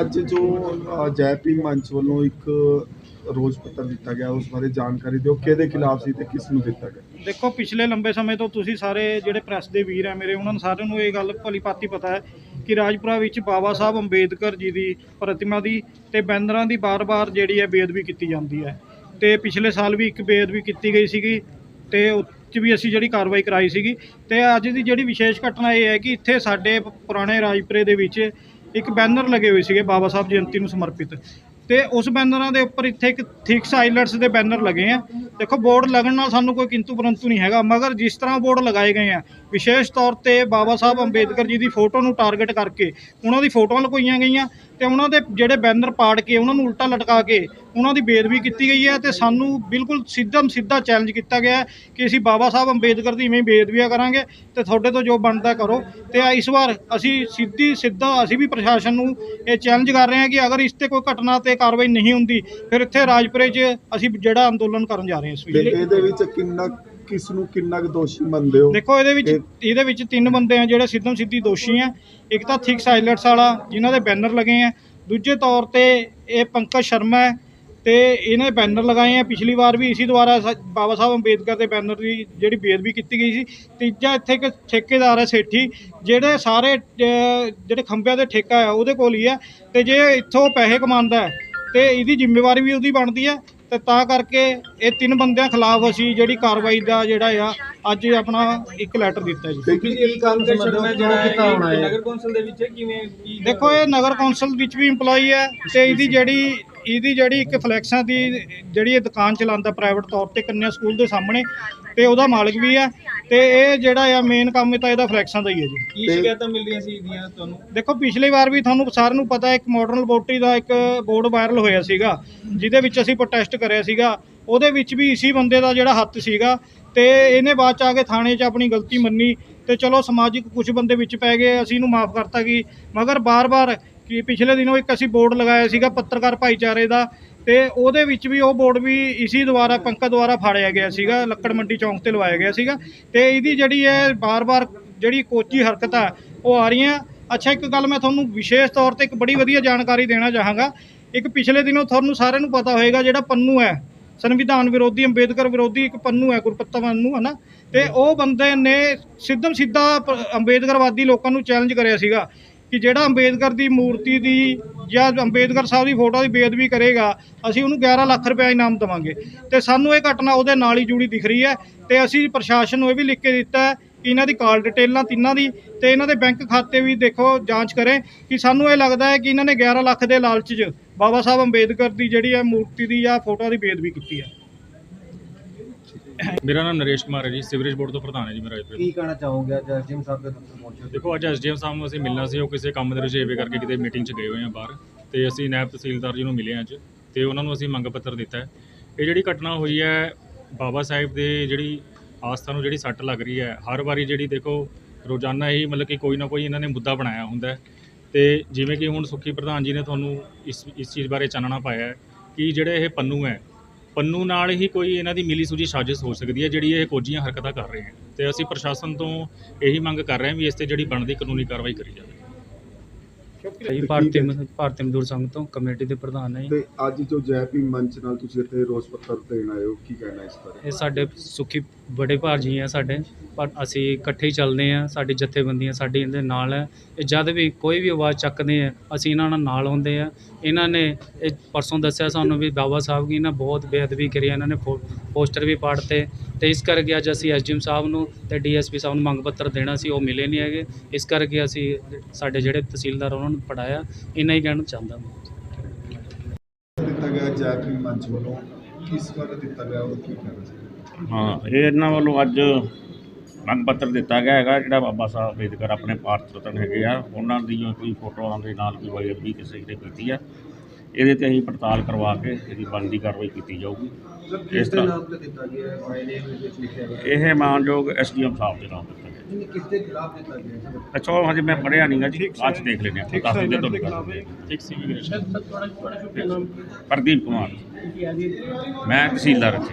ਅੱਜ ਜੋ ਅ, ਮੰਚ ਵੱਲੋਂ ਇੱਕ ਰੋਜ਼ ਪੱਤਰ ਦਿੱਤਾ ਗਿਆ ਉਸ ਬਾਰੇ ਜਾਣਕਾਰੀ ਦਿਓ। ਕਿਹਦੇ ਖਿਲਾਫ ਸੀ ਤੇ ਕਿਸ ਨੂੰ ਦਿੱਤਾ ਗਿਆ? ਦੇਖੋ ਪਿਛਲੇ ਲੰਬੇ ਸਮੇਂ ਤੋਂ ਤੁਸੀਂ ਸਾਰੇ ਜਿਹੜੇ ਪ੍ਰੈਸ ਦੇ ਵੀਰ ਆ ਮੇਰੇ ਉਹਨਾਂ ਨੂੰ ਸਾਰਿਆਂ ਨੂੰ ਇਹ ਗੱਲ ਭਲੀ ਭਾਂਤੀ ਪਤਾ ਹੈ ਕਿ ਰਾਜਪੁਰਾ ਵਿੱਚ ਬਾਬਾ ਸਾਹਿਬ ਅੰਬੇਦਕਰ ਜੀ ਦੀ ਪ੍ਰਤਿਮਾ ਦੀ ਤੇ ਬੈਨਰਾਂ ਦੀ ਬਾਰ-ਬਾਰ ਜਿਹੜੀ ਹੈ ਬੇਅਦਬੀ ਕੀਤੀ ਜਾਂਦੀ ਹੈ। ਤੇ ਪਿਛਲੇ ਸਾਲ ਵੀ ਇੱਕ ਬੇਅਦਬੀ ਕੀਤੀ ਗਈ ਸੀਗੀ ਤੇ ਉਹ 'ਚ ਵੀ ਅਸੀਂ ਜਿਹੜੀ ਕਾਰਵਾਈ ਕਰਾਈ ਸੀਗੀ। ਤੇ ਅੱਜ ਦੀ ਜਿਹੜੀ ਵਿਸ਼ੇਸ਼ ਘਟਨਾ ਇਹ ਹੈ ਕਿ ਇੱਥੇ ਸਾਡੇ ਪੁਰਾਣੇ ਰਾਜਪੁਰੇ ਦੇ ਵਿੱਚ ਇੱਕ ਬੈਨਰ ਲੱਗੇ ਹੋਏ ਸੀਗੇ ਬਾਬਾ ਸਾਹਿਬ ਜਯੰਤੀ ਨੂੰ ਸਮਰਪਿਤ। ਤੇ ਉਸ ਬੈਨਰਾਂ ਦੇ ਉੱਪਰ ਇੱਥੇ ਇੱਕ ਥਿਕਸ ਆਈਲੈਟਸ ਦੇ ਬੈਨਰ ਲੱਗੇ ਆ। ਦੇਖੋ ਬੋਰਡ ਲੱਗਣ ਨਾਲ ਸਾਨੂੰ ਕੋਈ ਕਿੰਤੂ ਪਰੰਤੂ ਨਹੀਂ ਹੈਗਾ, ਮਗਰ ਜਿਸ ਤਰ੍ਹਾਂ ਬੋਰਡ ਲਗਾਏ ਗਏ ਆ, ਵਿਸ਼ੇਸ਼ ਤੌਰ ਤੇ ਬਾਬਾ ਸਾਹਿਬ ਅੰਬੇਦਕਰ ਜੀ ਦੀ ਫੋਟੋ ਨੂੰ ਟਾਰਗੇਟ ਕਰਕੇ, ਉਹਨਾਂ ਦੀ ਫੋਟੋਆਂ ਲਗਾਈਆਂ ਗਈਆਂ ਤੇ ਉਹਨਾਂ ਦੇ ਜਿਹੜੇ ਬੈਨਰ ਪਾੜ ਕੇ, ਉਹਨਾਂ ਨੂੰ ਉਲਟਾ ਲਟਕਾ ਕੇ ਉਹਨਾਂ ਦੀ ਬੇਦਬੀ ਕੀਤੀ ਗਈ ਹੈ ਤੇ ਸਾਨੂੰ ਬਿਲਕੁਲ ਸਿੱਧਮ ਸਿੱਧਾ ਚੈਲੰਜ ਕੀਤਾ ਗਿਆ ਹੈ ਕਿ ਅਸੀਂ ਬਾਬਾ ਸਾਹਿਬ ਅੰਬੇਦਕਰ ਦੀ ਇਵੇਂ ਬੇਦਬੀਆਂ ਕਰਾਂਗੇ ਤੇ ਤੁਹਾਡੇ ਤੋਂ ਜੋ ਬਣਦਾ ਕਰੋ। ਤੇ ਇਸ ਵਾਰ ਅਸੀਂ ਸਿੱਧੀ ਸਿੱਧਾ ਅਸੀਂ ਵੀ ਪ੍ਰਸ਼ਾਸਨ ਨੂੰ ਇਹ ਚੈਲੰਜ ਕਰ ਰਹੇ ਹਾਂ ਕਿ ਅਗਰ ਇਸ ਤੇ ਕੋਈ ਘਟਨਾ ਤੇ ਕਾਰਵਾਈ ਨਹੀਂ ਹੁੰਦੀ ਫਿਰ ਇੱਥੇ ਰਾਜਪੁਰੇ 'ਚ ਅਸੀਂ ਜਿਹੜਾ ਅੰਦੋਲਨ ਕਰਨ ਜਾ ਰਹੇ ਹਾਂ ਇਸ ਵੇਲੇ। ਇਹਦੇ ਵਿੱਚ ਕਿੰਨਾ ਕਿਸ ਨੂੰ ਕਿੰਨਾ ਕੁ ਦੋਸ਼ੀ ਮੰਨਦੇ ਹੋ? ਦੇਖੋ ਇਹਦੇ ਵਿੱਚ ਇਹ- ਇਹਦੇ ਵਿੱਚ ਤਿੰਨ ਬੰਦੇ ਆ ਜਿਹੜੇ ਸਿੱਧਮ ਸਿੱਧੀ ਦੋਸ਼ੀ ਆ। ਇੱਕ ਤਾਂ ਥਿਕ ਸਾਈਲੈਂਟਸ ਵਾਲਾ ਜਿਨ੍ਹਾਂ ਦੇ ਬੈਨਰ ਲੱਗੇ ਆ। ਦੂਜੇ ਤੌਰ ਤੇ ਇਹ ਪੰਕਜ ਸ਼ਰਮਾ ਹੈ ਤੇ ਇਹਨੇ ਬੈਨਰ ਲਗਾਏ ਆ। ਪਿਛਲੀ ਵਾਰ ਵੀ ਇਸੇ ਦੁਆਰਾ ਸ- ਬਾਬਾ ਸਾਹਿਬ ਅੰਬੇਦਕਰ ਦੇ ਬੈਨਰ ਦੀ ਜਿਹੜੀ ਬੇਦਬੀ ਕੀਤੀ ਗਈ ਸੀ। ਤੀਜਾ ਇੱਥੇ ਇੱਕ ਠੇਕੇਦਾਰ ਹੈ ਸੇਠੀ ਜਿਹੜੇ ਸਾਰੇ ਜਿਹੜੇ ਖੰਭਿਆਂ ਦੇ ਠੇਕਾ ਆ ਉਹਦੇ ਕੋਲ ਹੀ ਆ। ਤੇ ਜੇ ਇੱਥੋਂ ਪੈਸੇ ਕਮਾਉਂਦਾ ਹੈ ਤੇ ਇਹਦੀ ਜ਼ਿੰਮੇਵਾਰੀ ਵੀ ਉਹਦੀ ਬਣਦੀ ਹੈ। ਤੇ ਤਾਂ ਕਰਕੇ ਇਹ ਤਿੰਨ ਬੰਦਿਆਂ ਖਿਲਾਫ ਅਸੀਂ ਜਿਹੜੀ ਕਾਰਵਾਈ ਦਾ ਜਿਹੜਾ ਆ ਅੱਜ ਆਪਣਾ ਇੱਕ ਲੈਟਰ ਦਿੱਤਾ ਜੀ। ਤੇ ਕੀ ਕੰਮ ਸਮਝਦੇ ਹੋ ਜਿਹੜਾ ਕੀਤਾ ਹੋਣਾ ਹੈ ਨਗਰ ਕੌਂਸਲ ਦੇ ਵਿੱਚ ਕਿਵੇਂ ਕੀ ਦੇਖੋ ਇਹ ਨਗਰ ਕੌਂਸਲ ਵਿੱਚ ਵੀ EMPLOYE ਹੈ ਤੇ ਇਹਦੀ ਜਿਹੜੀ ਇਹਦੀ ਜਿਹੜੀ ਇੱਕ ਫਲੈਕਸਾਂ ਦੀ ਜਿਹੜੀ ਇਹ ਦੁਕਾਨ ਚਲਾਉਂਦਾ ਪ੍ਰਾਈਵੇਟ ਤੌਰ ਤੇ ਕੰਨਿਆ ਸਕੂਲ ਦੇ ਸਾਹਮਣੇ ਤੇ ਉਹਦਾ ਮਾਲਕ ਵੀ ਹੈ ਤੇ ਇਹ ਜਿਹੜਾ ਆ ਮੇਨ ਕੰਮ ਤਾਂ ਇਹਦਾ ਫਲੈਕਸਾਂ ਦਾ ਹੀ ਹੈ ਜੀ। ਕੀ ਸ਼ਿਕਾਇਤਾਂ ਮਿਲ ਰਹੀਆਂ ਸੀ ਇਹਦੀਆਂ ਤੁਹਾਨੂੰ? ਦੇਖੋ ਪਿਛਲੀ ਵਾਰ ਵੀ ਤੁਹਾਨੂੰ ਸਾਰਿਆਂ ਨੂੰ ਪਤਾ ਇੱਕ ਮਾਡਰਨ ਲੈਬੋਰਟਰੀ ਦਾ ਇੱਕ ਬੋਰਡ ਵਾਇਰਲ ਹੋਇਆ ਸੀਗਾ ਜਿਹਦੇ ਵਿੱਚ ਅਸੀਂ ਪ੍ਰੋਟੈਸਟ ਕਰਿਆ ਸੀਗਾ। ਉਹਦੇ ਵਿੱਚ ਵੀ ਇਸੀ ਬੰਦੇ ਦਾ ਜਿਹੜਾ ਹੱਥ ਸੀਗਾ ਤੇ ਇਹਨੇ ਬਾਅਦ ਚ ਆ ਕੇ ਥਾਣੇ 'ਚ ਆਪਣੀ ਗਲਤੀ ਮੰਨੀ ਤੇ ਚਲੋ ਸਮਾਜਿਕ ਕੁਝ ਬੰਦੇ ਵਿੱਚ ਪੈ ਗਏ ਅਸੀਂ ਇਹਨੂੰ ਮਾਫ ਕਰਤਾ ਕਿ ਮਗਰ ਬਾਰ-ਬਾਰ ਕਿ ਪਿਛਲੇ ਦਿਨੋਂ ਇੱਕ ਅਸੀਂ ਬੋਰਡ ਲਗਾਇਆ ਸੀਗਾ ਪੱਤਰਕਾਰ ਭਾਈਚਾਰੇ ਦਾ ਤੇ ਉਹਦੇ ਵਿੱਚ ਵੀ ਉਹ ਬੋਰਡ ਵੀ ਇਸੀ ਦੁਆਰਾ ਪੰਕਜ ਦੁਆਰਾ ਫਾੜਿਆ ਗਿਆ ਸੀਗਾ, ਲੱਕੜ ਮੰਡੀ ਚੌਂਕ ਤੇ ਲਵਾਇਆ ਗਿਆ ਸੀਗਾ ਤੇ ਇਹਦੀ ਜਿਹੜੀ ਹੈ ਬਾਰ-ਬਾਰ ਜਿਹੜੀ ਕੋਚੀ ਹਰਕਤ ਆ, ਉਹ ਆ ਰਹੀਆਂ ਅੱਛਾ, ਇੱਕ ਗੱਲ ਮੈਂ ਤੁਹਾਨੂੰ ਵਿਸ਼ੇਸ਼ ਤੌਰ ਤੇ ਇੱਕ ਬੜੀ ਵਧੀਆ ਜਾਣਕਾਰੀ ਦੇਣਾ ਚਾਹਾਂਗਾ। ਇੱਕ ਪਿਛਲੇ ਦਿਨੋਂ ਤੁਹਾਨੂੰ ਸਾਰਿਆਂ ਨੂੰ ਪਤਾ ਹੋਏਗਾ ਜਿਹੜਾ ਪੰਨੂ ਹੈ, ਸੰਵਿਧਾਨ ਵਿਰੋਧੀ, ਅੰਬੇਦਕਰ ਵਿਰੋਧੀ ਇੱਕ ਪੰਨੂ ਹੈ ਗੁਰਪੱਤਾ ਪੰਨੂ ਹੈ ਨਾ ਤੇ ਉਹ ਬੰਦੇ ਨੇ ਸਿੱਧਮ ਸਿੱਧਾ ਪ- ਅੰਬੇਦਕਰਵਾਦੀ ਲੋਕਾਂ ਨੂੰ ਚੈਲੰਜ ਕਰਿਆ ਸੀਗਾ। ਕਿ ਜਿਹੜਾ ਅੰਬੇਦਕਰ ਦੀ ਮੂਰਤੀ ਦੀ ਜਾਂ ਅੰਬੇਦਕਰ ਸਾਹਿਬ ਦੀ ਫੋਟੋ ਦੀ ਬੇਅਦਬੀ ਕਰੇਗਾ, ਅਸੀਂ ਉਹਨੂੰ 11 ਲੱਖ ਰੁਪਏ ਇਨਾਮ ਦੇਵਾਂਗੇ। ਤੇ ਸਾਨੂੰ ਇਹ ਘਟਨਾ ਉਹਦੇ ਨਾਲ ਹੀ ਜੁੜੀ ਦਿਖ ਰਹੀ ਹੈ ਤੇ ਅਸੀਂ ਪ੍ਰਸ਼ਾਸਨ ਨੂੰ ਇਹ ਵੀ ਲਿਖ ਕੇ ਦਿੱਤਾ ਹੈ ਕਿ ਇਹਨਾਂ ਦੀ ਕਾਲ ਡਿਟੇਲਾਂ ਤਿੰਨਾਂ ਦੀ ਤੇ ਇਹਨਾਂ ਦੇ ਬੈਂਕ ਖਾਤੇ ਵੀ ਦੇਖੋ, ਜਾਂਚ ਕਰੇ ਕਿ ਸਾਨੂੰ ਇਹ ਲੱਗਦਾ ਹੈ ਕਿ ਇਹਨਾਂ ਨੇ 11 ਲੱਖ ਦੇ ਲਾਲਚ 'ਚ ਬਾਬਾ ਸਾਹਿਬ ਅੰਬੇਦਕਰ ਦੀ ਜਿਹੜੀ ਹੈ ਮੂਰਤੀ ਦੀ ਜਾਂ ਫੋਟੋ ਦੀ ਬੇਅਦਬੀ ਕੀਤੀ ਹੈ। ਮੇਰਾ ਨਾਮ ਨਰੇਸ਼ ਕੁਮਾਰ ਹੈ ਜੀ ਸਿਵਰੇਜ ਬੋਰਡ ਤੋਂ ਪ੍ਰਧਾਨ ਹੈ ਜੀ ਮੇਰਾ ਕੀ ਕਹਿਣਾ ਚਾਹੋਗੇ ਅੱਜ ਐਸਡੀਐਮ ਸਾਹਿਬ ਦੇ ਦਫ਼ਤਰ ਪਹੁੰਚੇ? ਦੇਖੋ ਅੱਜ ਐਸਡੀਐਮ ਸਾਹਿਬ ਨੂੰ ਅਸੀਂ ਮਿਲਣਾ ਸੀ ਉਹ ਕਿਸੇ ਕੰਮ ਦੇ ਰੁਝੇਵੇ ਕਰਕੇ ਕਿਤੇ ਮੀਟਿੰਗ 'ਚ ਗਏ ਹੋਏ ਆ ਬਾਹਰ ਤੇ ਅਸੀਂ ਨਾਇਬ ਤਹਿਸੀਲਦਾਰ ਜੀ ਨੂੰ ਮਿਲੇ ਅੱਜ ਤੇ ਉਹਨਾਂ ਨੂੰ ਅਸੀਂ ਮੰਗ ਪੱਤਰ ਦਿੱਤਾ ਹੈ। ਇਹ ਜਿਹੜੀ ਘਟਨਾ ਹੋਈ ਹੈ ਬਾਬਾ ਸਾਹਿਬ ਦੇ ਜਿਹੜੀ ਆਸਥਾ ਨੂੰ ਜਿਹੜੀ ਸੱਟ ਲੱਗ ਰਹੀ ਹੈ ਹਰ ਵਾਰੀ ਜਿਹੜੀ ਦੇਖੋ ਰੋਜ਼ਾਨਾ ਹੀ ਮਤਲਬ ਕਿ ਕੋਈ ਨਾ ਕੋਈ ਇਹਨਾਂ ਨੇ ਮੁੱਦਾ ਬਣਾਇਆ ਹੁੰਦਾ ਹੈ। ਤੇ ਜਿਵੇਂ ਕਿ ਹੁਣ ਸੁਖੀ ਪ੍ਰਧਾਨ ਜੀ ਨੇ ਤੁਹਾਨੂੰ ਇਸ ਇਸ ਚੀਜ਼ ਬਾਰੇ ਚਾਨਣਾ ਪਾਇਆ ਹੈ ਕਿ ਜਿਹੜੇ ਇਹ ਪੰਨੂ ਹੈ ਪੰਨੂ ਨਾਲ ਹੀ ਕੋਈ ਇਹਨਾਂ ਦੀ ਮਿਲੀ ਸੁਜੀ ਸਾਜ਼ਿਸ਼ ਹੋ ਸਕਦੀ ਹੈ, ਜਿਹੜੀ ਇਹ ਕੋਝੀਆਂ ਹਰਕਤਾਂ ਕਰ ਰਹੇ ਹਨ। ਤੇ ਅਸੀਂ ਪ੍ਰਸ਼ਾਸਨ ਤੋਂ ਇਹੀ ਮੰਗ ਕਰ ਰਹੇ ਹਾਂ ਵੀ ਇਸ ਤੇ ਜਿਹੜੀ ਬਣਦੀ ਕਾਨੂੰਨੀ ਕਾਰਵਾਈ ਕਰੀ ਜਾਵੇ। ਜੀ ਭਾਰਤੀ ਭਾਰਤੀ ਮਜ਼ਦੂਰ ਸੰਘ ਤੋਂ ਕਮੇਟੀ ਦੇ ਪ੍ਰਧਾਨ ਹੈ ਜੀ। ਤੇ ਅੱਜ ਜੋ ਜੈ ਭੀਮ ਮੰਚ ਨਾਲ ਤੁਸੀਂ ਇੱਥੇ ਰੋਜ਼ ਪੱਤਰ ਦੇਣ ਆਏ ਹੋ ਕੀ ਕਹਿਣਾ ਇਸ ਬਾਰੇ? ਇਹ ਸਾਡੇ ਸੁਖੀ ਬੜੇ ਭਾਜੀ ਆ ਸਾਡੇ ਪਰ ਅਸੀਂ ਇਕੱਠੇ ਹੀ ਚੱਲਦੇ ਆ ਸਾਡੀ ਜਥੇਬੰਦੀਆਂ ਸਾਡੀ ਇਹਦੇ ਨਾਲ ਹੈ ਇਹ ਜਦ ਵੀ ਕੋਈ ਵੀ ਆਵਾਜ਼ ਚੱਕਦੇ ਆ ਅਸੀਂ ਇਹਨਾਂ ਨਾਲ ਨਾਲ ਹੁੰਦੇ ਆ। ਇਹਨਾਂ ਨੇ ਇਹ ਪਰਸੋਂ ਦੱਸਿਆ ਸਾਨੂੰ ਵੀ ਬਾਬਾ ਸਾਹਿਬ ਕੀ ਨਾ ਬਹੁਤ ਬੇਅਦਬੀ ਕਰੀ ਇਹਨਾਂ ਨੇ ਪੋ- ਪੋਸਟਰ ਵੀ ਪਾੜਤੇ। ਤੇ ਇਸ ਕਰਕੇ ਅੱਜ ਅਸੀਂ ਐਸਡੀਐਮ ਸਾਹਿਬ ਨੂੰ ਤੇ ਡੀਐਸਪੀ ਸਾਹਿਬ ਨੂੰ ਮੰਗ ਪੱਤਰ ਦੇਣਾ ਸੀ ਉਹ ਮਿਲੇ ਨਹੀਂ ਹੈਗੇ। ਇਸ ਕਰਕੇ ਅਸੀਂ ਸਾਡੇ ਜਿਹੜੇ ਤਹਿਸੀਲਦਾਰ ਉਹਨਾਂ ਨੂੰ ਪੜਾਇਆ ਇੰਨਾ ਹੀ ਕਹਿਣਾ ਚਾਹੁੰਦਾ ਮੈਂ। ਦਿੱਤਾ ਗਿਆ ਜੈ ਭੀਮ ਮੰਚ ਵੱਲੋਂ ਕਿਸ ਬਾਰੇ ਦਿੱਤਾ ਗਿਆ ਉਹ ਕੀ ਕਹਿਣਾ ਸੀ ਹਾਂ? ਇਹ ਇਹਨਾਂ ਵੱਲੋਂ ਅੱਜ ਮੰਗ ਪੱਤਰ ਦਿੱਤਾ ਗਿਆ ਹੈਗਾ ਜਿਹੜਾ ਬਾਬਾ ਸਾਹਿਬ ਅੰਬੇਦਕਰ ਆਪਣੇ ਭਾਰਤ ਰਤਨ ਹੈਗੇ ਆ। ਉਹਨਾਂ ਦੀ ਕੋਈ ਫੋਟੋਆਂ ਦੇ ਨਾਲ ਕੋਈ ਵਾਇਰਬੀ ਕਿਸੇ ਨੇ ਕੀਤੀ ਆ। ਇਹਦੇ ਤੇ ਅਸੀਂ ਪੜਤਾਲ ਕਰਵਾ ਕੇ ਇਹਦੀ ਬਣਦੀ ਕਾਰਵਾਈ ਕੀਤੀ ਜਾਊਗੀ। ਇਸ ਤਰ੍ਹਾਂ ਨਾਮ ਤੇ ਦਿੱਤਾ ਗਿਆ ਹੈ? ਮਾਈ ਨੇਮ ਵਿੱਚ ਲਿਖਿਆ ਗਿਆ ਇਹ ਮਾਨਯੋਗ ਐਸਡੀਐਮ ਸਾਹਿਬ ਦੇ ਨਾਮ ਦਿੱਤਾ ਗਿਆ। ਨਹੀਂ ਕਿਸ ਦੇ ਖਿਲਾਫ ਦਿੱਤਾ ਗਿਆ ਅੱਛਾ ਉਹ ਹਜੇ ਮੈਂ ਪੜਿਆ ਨਹੀਂਗਾ ਜੀ ਅੱਜ ਦੇਖ ਲੈਂਦੇ ਹਾਂ ਦੱਸ ਦਿੰਦੇ ਤੁਹਾਨੂੰ ਕਰ ਦਿੰਦੇ। ਠੀਕ ਸੀ ਵੀ ਪ੍ਰਦੀਪ ਕੁਮਾਰ। ਮੈਂ ਤਹਿਸੀਲਦਾਰ ਇੱਥੇ।